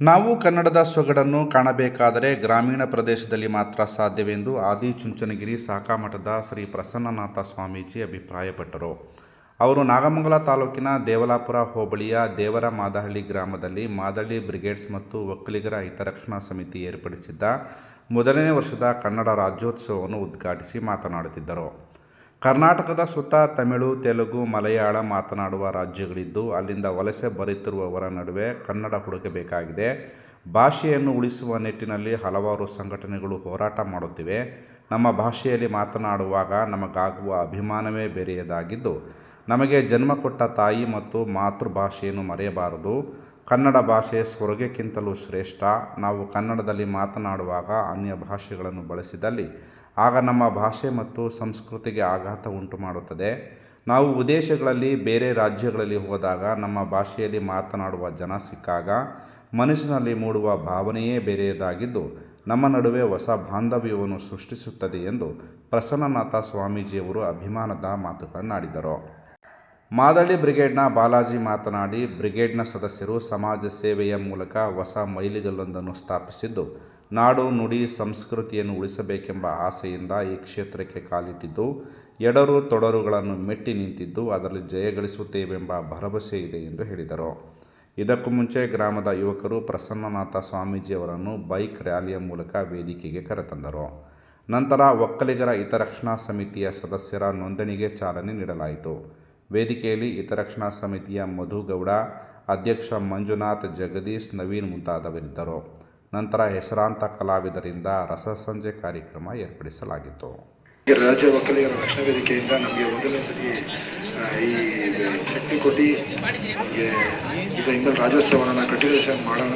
ನಾವು ಕನ್ನಡದ ಸೊಗಡನ್ನು ಕಾಣಬೇಕಾದರೆ ಗ್ರಾಮೀಣ ಪ್ರದೇಶದಲ್ಲಿ ಮಾತ್ರ ಸಾಧ್ಯವೆಂದು ಆದಿಚುಂಚನಗಿರಿ ಸಾಕಾಮಠದ ಶ್ರೀ ಪ್ರಸನ್ನನಾಥ ಸ್ವಾಮೀಜಿ ಅಭಿಪ್ರಾಯಪಟ್ಟರು. ಅವರು ನಾಗಮಂಗಲ ತಾಲೂಕಿನ ದೇವಲಾಪುರ ಹೋಬಳಿಯ ದೇವರ ಮಾದಹಳ್ಳಿ ಗ್ರಾಮದಲ್ಲಿ ಮಾದಳ್ಳಿ ಬ್ರಿಗೇಡ್ಸ್ ಮತ್ತು ಒಕ್ಕಲಿಗರ ಹಿತರಕ್ಷಣಾ ಸಮಿತಿ ಏರ್ಪಡಿಸಿದ್ದ ಮೊದಲನೇ ವರ್ಷದ ಕನ್ನಡ ರಾಜ್ಯೋತ್ಸವವನ್ನು ಉದ್ಘಾಟಿಸಿ ಮಾತನಾಡುತ್ತಿದ್ದರು. ಕರ್ನಾಟಕದ ಸುತ್ತ ತಮಿಳು, ತೆಲುಗು, ಮಲಯಾಳ ಮಾತನಾಡುವ ರಾಜ್ಯಗಳಿದ್ದು ಅಲ್ಲಿಂದ ವಲಸೆ ಬರುತ್ತಿರುವವರ ನಡುವೆ ಕನ್ನಡ ಹುಡುಕಬೇಕಾಗಿದೆ. ಭಾಷೆಯನ್ನು ಉಳಿಸುವ ನಿಟ್ಟಿನಲ್ಲಿ ಹಲವಾರು ಸಂಘಟನೆಗಳು ಹೋರಾಟ ಮಾಡುತ್ತಿವೆ. ನಮ್ಮ ಭಾಷೆಯಲ್ಲಿ ಮಾತನಾಡುವಾಗ ನಮಗಾಗುವ ಅಭಿಮಾನವೇ ಬೇರೆಯದಾಗಿದ್ದು, ನಮಗೆ ಜನ್ಮ ಕೊಟ್ಟ ತಾಯಿ ಮತ್ತು ಮಾತೃಭಾಷೆಯನ್ನು ಮರೆಯಬಾರದು. ಕನ್ನಡ ಭಾಷೆ ಸ್ವರ್ಗಕ್ಕಿಂತಲೂ ಶ್ರೇಷ್ಠ. ನಾವು ಕನ್ನಡದಲ್ಲಿ ಮಾತನಾಡುವಾಗ ಅನ್ಯ ಭಾಷೆಗಳನ್ನು ಬಳಸಿದಲ್ಲಿ ಆಗ ನಮ್ಮ ಭಾಷೆ ಮತ್ತು ಸಂಸ್ಕೃತಿಗೆ ಆಘಾತ ಉಂಟು ಮಾಡುತ್ತದೆ ನಾವು ವಿದೇಶಗಳಲ್ಲಿ, ಬೇರೆ ರಾಜ್ಯಗಳಲ್ಲಿ ಹೋದಾಗ ನಮ್ಮ ಭಾಷೆಯಲ್ಲಿ ಮಾತನಾಡುವ ಜನ ಸಿಕ್ಕಾಗ ಮನಸ್ಸಿನಲ್ಲಿ ಮೂಡುವ ಭಾವನೆಯೇ ಬೇರೆಯದಾಗಿದ್ದು, ನಮ್ಮ ನಡುವೆ ಹೊಸ ಬಾಂಧವ್ಯವನ್ನು ಸೃಷ್ಟಿಸುತ್ತದೆ ಎಂದು ಪ್ರಸನ್ನನಾಥ ಸ್ವಾಮೀಜಿಯವರು ಅಭಿಮಾನದ ಮಾತುಗಳನ್ನಾಡಿದರು. ಮಾದಳ್ಳಿ ಬ್ರಿಗೇಡ್ನ ಬಾಲಾಜಿ ಮಾತನಾಡಿ, ಬ್ರಿಗೇಡ್ನ ಸದಸ್ಯರು ಸಮಾಜ ಸೇವೆಯ ಮೂಲಕ ಹೊಸ ಮೈಲಿಗಲ್ಲೊಂದನ್ನು ಸ್ಥಾಪಿಸಿದ್ದು, ನಾಡು ನುಡಿ ಸಂಸ್ಕೃತಿಯನ್ನು ಉಳಿಸಬೇಕೆಂಬ ಆಸೆಯಿಂದ ಈ ಕ್ಷೇತ್ರಕ್ಕೆ ಕಾಲಿಟ್ಟಿದ್ದು, ಎಡರು ತೊಡರುಗಳನ್ನು ಮೆಟ್ಟಿ ನಿಂತಿದ್ದು ಅದರಲ್ಲಿ ಜಯಗಳಿಸುತ್ತೇವೆಂಬ ಭರವಸೆ ಇದೆ ಎಂದು ಹೇಳಿದರು. ಇದಕ್ಕೂ ಮುಂಚೆ ಗ್ರಾಮದ ಯುವಕರು ಪ್ರಸನ್ನನಾಥ ಸ್ವಾಮೀಜಿಯವರನ್ನು ಬೈಕ್ ರ್ಯಾಲಿಯ ಮೂಲಕ ವೇದಿಕೆಗೆ ಕರೆತಂದರು. ನಂತರ ಒಕ್ಕಲಿಗರ ಹಿತರಕ್ಷಣಾ ಸಮಿತಿಯ ಸದಸ್ಯರ ನೋಂದಣಿಗೆ ಚಾಲನೆ ನೀಡಲಾಯಿತು. ವೇದಿಕೆಯಲ್ಲಿ ಹಿತರಕ್ಷಣಾ ಸಮಿತಿಯ ಮಧುಗೌಡ ಅಧ್ಯಕ್ಷ ಮಂಜುನಾಥ್ ಜಗದೀಶ್ ನವೀನ್ ಮುಂತಾದವರಿದ್ದರು. ನಂತರ ಹೆಸರಾಂತ ಕಲಾವಿದರಿಂದ ರಸಸಂಜೆ ಕಾರ್ಯಕ್ರಮ ಏರ್ಪಡಿಸಲಾಗಿತ್ತು. ರಾಜ್ಯ ಒಕ್ಕಲಿಗರ ರಕ್ಷಣಾ ವೇದಿಕೆಯಿಂದ ನಮಗೆ ಒಂದನೇ ಸರಿ ಈ ಶಕ್ತಿ ಕೊಟ್ಟು ನಮಗೆ ಇದು ಇನ್ನು ರಾಜ್ಯೋತ್ಸವನ ಕಂಟಿನ್ಯೂಷನ್ ಮಾಡೋಣ.